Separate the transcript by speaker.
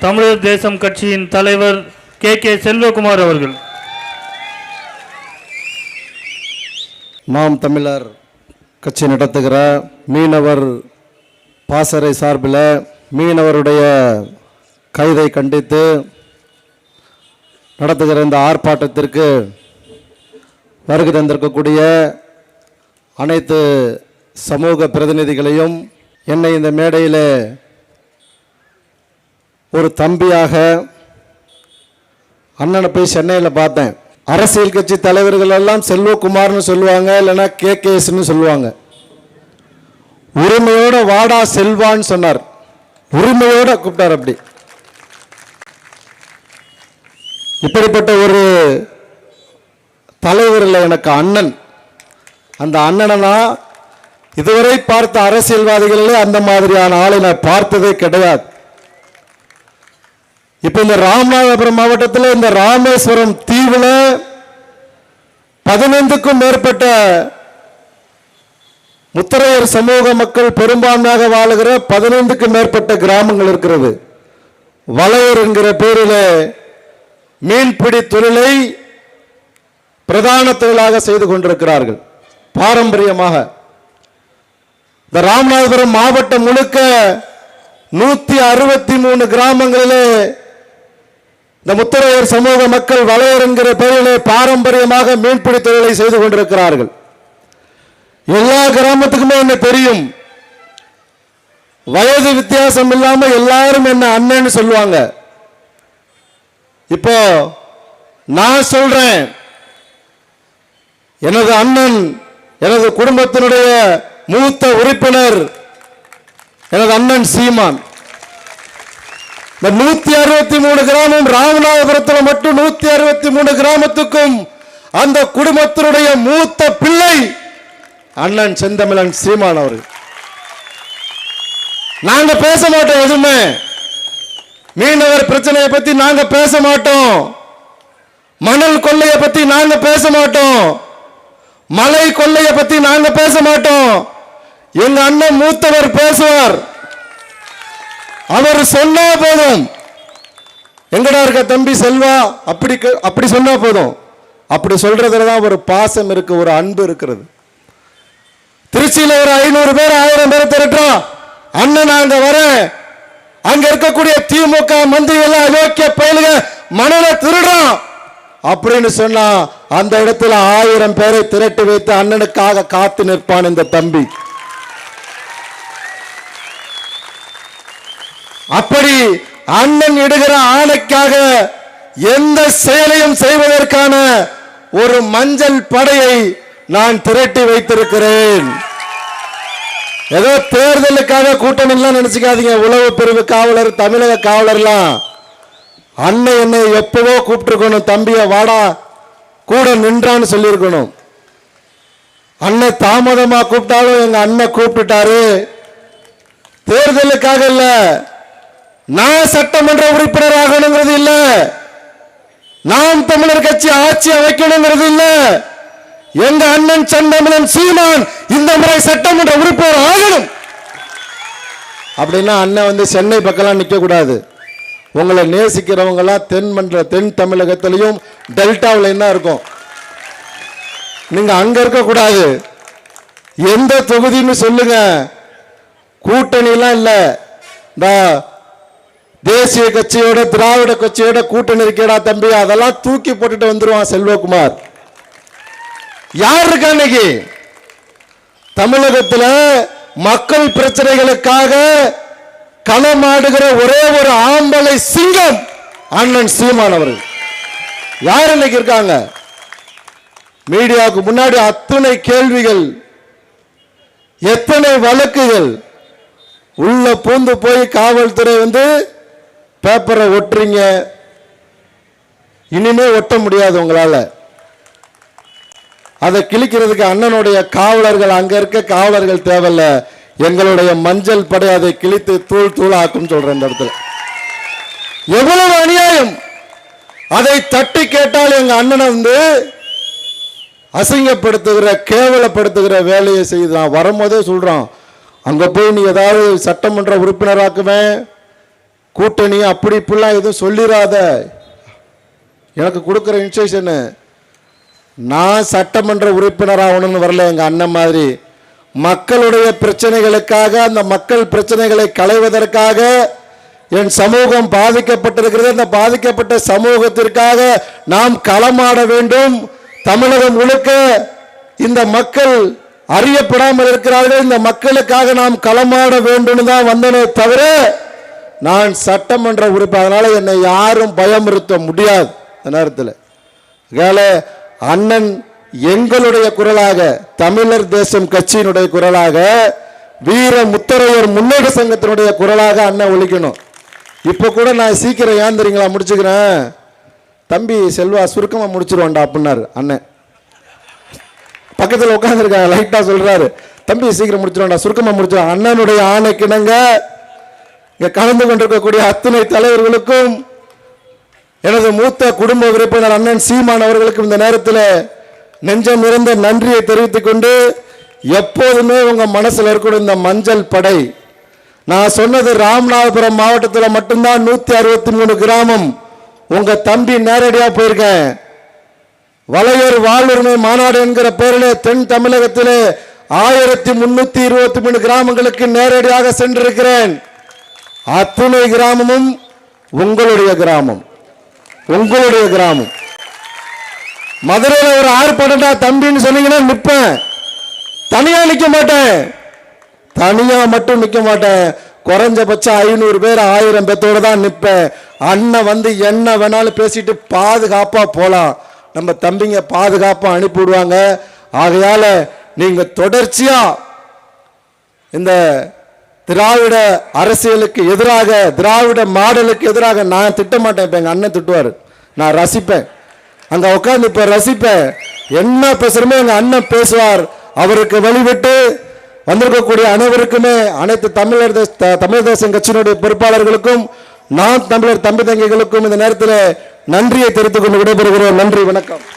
Speaker 1: தமிழர் தேசம் கட்சியின் தலைவர் கே. கே. செல்வகுமார் அவர்கள்.
Speaker 2: நாம் தமிழர் கட்சி நடத்துகிற மீனவர் பாசறை சார்பில் மீனவருடைய கைதை கண்டித்து நடத்துகிற இந்த ஆர்ப்பாட்டத்திற்கு வருகை தந்திருக்கக்கூடிய அனைத்து சமூக பிரதிநிதிகளையும் என்னை இந்த மேடையில் ஒரு தம்பியாக அண்ணனை போய் சென்னையில் பார்த்தேன். அரசியல் கட்சி தலைவர்கள் எல்லாம் செல்வகுமார்னு சொல்லுவாங்க இல்லைன்னா கே. கேஸ்ன்னு சொல்லுவாங்க. உரிமையோட வாடா செல்வான்னு சொன்னார். உரிமையோட கூப்பிட்டார் அப்படி. இப்படிப்பட்ட ஒரு தலைவர் இல்லை எனக்கு அண்ணன். அந்த அண்ணனா இதுவரை பார்த்த அரசியல்வாதிகளில் அந்த மாதிரியான ஆளை நான் பார்த்ததே கிடையாது. இப்ப இந்த ராமநாதபுரம் மாவட்டத்தில் இந்த ராமேஸ்வரம் தீவுல பதினைந்துக்கும் மேற்பட்ட முத்தரையர் சமூக மக்கள் பெரும்பான்மையாக வாழுகிற பதினைந்துக்கும் மேற்பட்ட கிராமங்கள் இருக்கிறது. வளையர் என்கிற பேரில் மீன்பிடி தொழிலை பிரதான தொழிலாக செய்து கொண்டிருக்கிறார்கள். பாரம்பரியமாக. இந்த ராமநாதபுரம் மாவட்டம் முழுக்க நூத்தி அறுபத்தி மூணு கிராமங்களிலே இந்த முத்தரையர் சமூக மக்கள் வளையர் என்கிற பெயரிலே பாரம்பரியமாக மீன்பிடி தொழிலை செய்து கொண்டிருக்கிறார்கள். எல்லா கிராமத்துக்குமே என்ன தெரியும்? வயது வித்தியாசம் இல்லாம எல்லாரும் என்ன அண்ணன்னு சொல்லுவாங்க. இப்போ நான் சொல்றேன். எனது அண்ணன் எனது குடும்பத்தினுடைய மூத்த உறுப்பினர் எனது அண்ணன் சீமான். இந்த நூத்தி அறுபத்தி மூணு கிராமம் ராமநாதபுரத்தில் மட்டும் நூத்தி அறுபத்தி மூணு கிராமத்துக்கும் அந்த குடும்பத்தினுடைய மூத்த பிள்ளை அண்ணன் செந்தமிழன் சீமான் அவர் நாங்க பேச மாட்டோம் எதுவுமே. மீனவர் பிரச்சனையை பத்தி நாங்க பேச மாட்டோம். மணல் கொள்ளையை பத்தி நாங்க பேச மாட்டோம். மலை கொள்ளையை பத்தி நாங்க பேச மாட்டோம். எங்க அண்ணன் மூத்தவர் பேசுவார். அவர் சொன்னா போதும். எங்கடா இருக்க தம்பி செல்வா? அப்படி க- அப்படி சொன்னா போதும். அப்படி சொல்றதுல தான் ஒரு பாசம் இருக்கு ஒரு அன்பு இருக்கிறது. திருச்சியில ஒரு ஐநூறு பேர் ஆயிரம் பேர் திரட்டுறோம் அண்ணன் அங்க வரேன். அங்க இருக்கக்கூடிய திமுக மந்திரி எல்லாம் அயோக்கிய பயலுக மணலை திருடுறான். அப்படின்னு சொன்னா அந்த இடத்துல ஆயிரம் பேரை திரட்டி வைத்து அண்ணனுக்காக காத்து நிற்பான் இந்த தம்பி. அப்படி அண்ணன் இடுகிற ஆணைக்காக எந்த செயலையும் செய்வதற்கான ஒரு மஞ்சள் படையை நான் திரட்டி வைத்திருக்கிறேன். ஏதோ தேர்தலுக்காக கூட்டம் எல்லாம் நினைச்சுக்காதீங்க. உளவு பிரிவு காவலர் தமிழக காவலர்லாம். அண்ணன் என்னை எப்பவோ கூப்பிட்டுருக்கணும். தம்பிய வாடா கூட நின்றான்னு சொல்லியிருக்கணும். அண்ணன் தாமதமா கூப்பிட்டாலும் எங்க அண்ணன் கூப்பிட்டுட்டாரு. தேர்தலுக்காக இல்லை நான் சட்டமன்ற உறுப்பினர் ஆகணுங்கிறது இல்ல. நாம் தமிழர் கட்சி ஆட்சி அமைக்கணுங்கிறது இல்ல. எங்க அண்ணன் சந்தமிழன் சீமான் இந்த முறை சட்டமன்ற உறுப்பினர் ஆகணும். அப்படின்னா அண்ணன் வந்து சென்னை பக்கம்லாம் நிற்க கூடாது உங்களை நேசிக்கிறவங்களாம் தென் மன்ற தென் தமிழகத்திலையும் டெல்டாவில் என்ன இருக்கும்? நீங்க அங்க இருக்கக்கூடாது. எந்த தொகுதின்னு சொல்லுங்க. கூட்டணிலாம் இல்லை. இந்த தேசிய கட்சியோட திராவிட கட்சியோட கூட்டணி இருக்கேடா தம்பி. அதெல்லாம் தூக்கி போட்டுட்டு வந்துருவான் செல்வகுமார். யார் இருக்கா இன்னைக்கு? தமிழகத்துல மக்கள் பிரச்சனைகளுக்காக களமாடுகிற ஒரே ஒரு ஆம்பளை சிங்கம் அண்ணன் சீமான் அவர்கள். யார் இன்னைக்கு இருக்காங்க? மீடியாவுக்கு முன்னாடி அத்தனை கேள்விகள் எத்தனை வழக்குகள் உள்ள பூந்து போய் காவல்துறை வந்து பேப்பரை ஒட்டுறீங்க. இனிமே ஒட்ட முடியாது உங்களால். அதை கிழிக்கிறதுக்கு அண்ணனுடைய காவலர்கள் அங்கே இருக்க காவலர்கள் தேவையில்ல. எங்களுடைய மஞ்சள் படை அதை கிழித்து தூள் தூள் ஆக்கும் சொல்ற இந்த இடத்துல. எவ்வளவு அநியாயம். அதை தட்டி கேட்டால் எங்க அண்ணனை வந்து அசிங்கப்படுத்துகிற கேவலப்படுத்துகிற வேலையை செய்து நான் வரும்போதே சொல்றான் அங்க போய் நீ ஏதாவது சட்டமன்ற உறுப்பினராக்குவேன். கூட்டணி அப்படி இப்படிலாம் எதுவும் சொல்லிடாத எனக்கு கொடுக்குற இன்ஸ்ட்ரக்ஷனு நான் சட்டமன்ற உறுப்பினர் ஆகணும்னு வரல எங்கள் அண்ணன் மாதிரி. மக்களுடைய பிரச்சனைகளுக்காக அந்த மக்கள் பிரச்சனைகளை களைவதற்காக என் சமூகம் பாதிக்கப்பட்டிருக்கிறது. அந்த பாதிக்கப்பட்ட சமூகத்திற்காக நாம் களமாட வேண்டும். தமிழகம் முழுக்க இந்த மக்கள் அறியப்படாமல் இருக்கிறார்கள். இந்த மக்களுக்காக நாம் களமாட வேண்டும் தான் வந்தனே தவிர நான் சட்டமன்ற உறுப்பினர் அதனால் என்னை யாரும் பயமுறுத்த முடியாது. அந்த நேரத்தில். அதனால் அண்ணன் எங்களுடைய குரலாக தமிழர் தேசம் கட்சியினுடைய குரலாக வீர முத்தரையர் முன்னேற்ற சங்கத்தினுடைய குரலாக அண்ணன் ஒழிக்கணும். இப்போ கூட நான் சீக்கிரம் ஏன் தெரியுங்களா முடிச்சுக்கிறேன். தம்பி செல்வா சுருக்கமாக முடிச்சிருவான்டா அப்படின்னாரு அண்ணன். பக்கத்தில் உட்காந்துருக்காங்க லைட்டாக சொல்கிறாரு தம்பி சீக்கிரம் முடிச்சிருவான்டா சுருக்கமாக முடிச்சிருவான் அண்ணனுடைய ஆணைக்கிணங்க இங்கே கலந்து கொண்டிருக்கக்கூடிய அத்தனை தலைவர்களுக்கும் எனது மூத்த குடும்ப உறுப்பினர் அண்ணன் சீமான் அவர்களுக்கும் இந்த நேரத்தில் நெஞ்சம் நிறைந்த நன்றியை தெரிவித்துக் கொண்டு எப்போதுமே உங்கள் மனசில் இருக்கக்கூடிய இந்த மஞ்சள் படை. நான் சொன்னது ராமநாதபுரம் மாவட்டத்தில் மட்டும்தான் நூற்றி அறுபத்தி மூணு கிராமம். உங்கள் தம்பி நேரடியாக போயிருக்கேன். வளையர் வாழ்வுரிமை மாநாடு என்கிற பெயரிலே தென் தமிழகத்திலே ஆயிரத்தி முன்னூற்றி இருபத்தி மூணு கிராமங்களுக்கு நேரடியாக சென்றிருக்கிறேன். அத்துணை கிராமமும் உங்களுடைய கிராமம். உங்களுடைய கிராமம். மதுரையில் ஒரு ஆர்ப்பாட்டா தம்பின்னு சொன்னீங்கன்னா நிற்பேன் தனியாக நிற்க மாட்டேன். தனியாக மட்டும் நிற்க மாட்டேன். குறைஞ்சபட்சம் ஐநூறு பேர் ஆயிரம் பேர்த்தோடு தான் நிற்பேன் அண்ணன் வந்து என்ன வேணாலும் பேசிட்டு பாதுகாப்பாக போகலாம் நம்ம தம்பிங்க பாதுகாப்பாக அனுப்பிவிடுவாங்க ஆகையால் நீங்கள் தொடர்ச்சியாக இந்த திராவிட அரசியலுக்கு எதிராக திராவிட மாடலுக்கு எதிராக நான் திட்ட மாட்டேன் இப்போ எங்கள் அண்ணன் திட்டுவார். நான் ரசிப்பேன். அங்கே உட்காந்து இப்போ ரசிப்பேன். என்ன பேசுகிறோமோ எங்கள் அண்ணன் பேசுவார். அவருக்கு வழிவிட்டு வந்திருக்கக்கூடிய அனைவருக்குமே அனைத்து தமிழர் தமிழ் த- தேசம் கட்சியினுடைய பொறுப்பாளர்களுக்கும் நான் தமிழர் தம்பி தங்கைகளுக்கும் இந்த நேரத்தில் நன்றியை தெரிவித்துக் கொண்டு விடைபெறுகிறோம் நன்றி வணக்கம்.